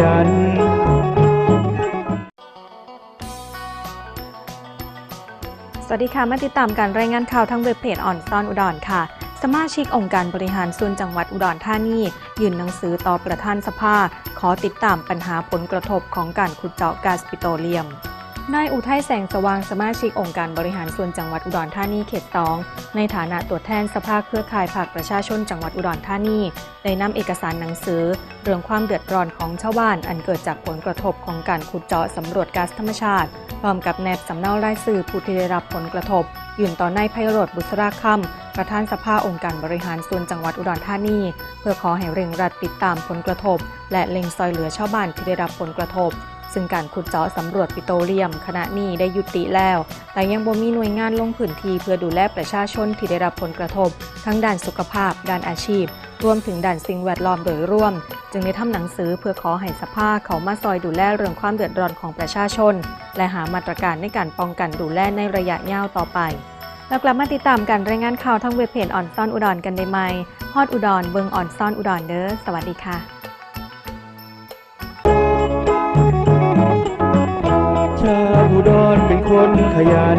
ยัน สวัสดีค่ะ มาติดตามการรายงานข่าวทางเว็บเพจอ่อนซ่อนอุดรค่ะ สมาชิกองค์การบริหารส่วนจังหวัดอุดรธานี ยื่นหนังสือต่อประธานสภา ขอติดตามปัญหาผลกระทบของการขุดเจาะก๊าซปิโตรเลียม นายอุทัยแสงสว่างสมาชิกองค์การบริหารส่วนจังหวัดอุดรธานีเขตสองในฐานะตัวแทนสภาเครือข่ายภาคประชาชนจังหวัดอุดรธานีได้นำเอกสารหนังสือ เรื่องความเดือดร้อนของชาวบ้านอันเกิดจากผลกระทบของการขุดเจาะสำรวจก๊าซธรรมชาติพร้อมกับแนบสำเนารายชื่อผู้ที่ได้รับผลกระทบ ยื่นต่อนายไพโรธบุษราคำประธานสภาองค์การบริหารส่วนจังหวัดอุดรธานีเพื่อขอให้เร่งรัดติดตามผลกระทบ และเล็งซอยเหลือชาวบ้านที่ได้รับผลกระทบ ซึ่งการขุดเจาะสำรวจปิโตรเลียม ขณะนี้ได้ยุติแล้ว แต่ยังบ่มีหน่วยงานลงพื้นที่เพื่อดูแลประชาชนที่ได้รับผลกระทบ ทั้งด้านสุขภาพ ด้านอาชีพ รวมถึงด้านสิ่งแวดล้อมโดยร่วม จึงได้ทำหนังสือเพื่อขอให้สภาเขามาซอยดูแลเรื่องความเดือดร้อนของประชาชน และหามาตรการในการป้องกันดูแลในระยะยาวต่อไปแล้วกลับมาติดตามการรายงานข่าวทั้งเว็บเพจอ่อนซ่อนอุดรกันได้ไหมฮอดอุดรเบิงอ่อนซ่อนอุดรเด้อสวัสดีค่ะ คนขยัน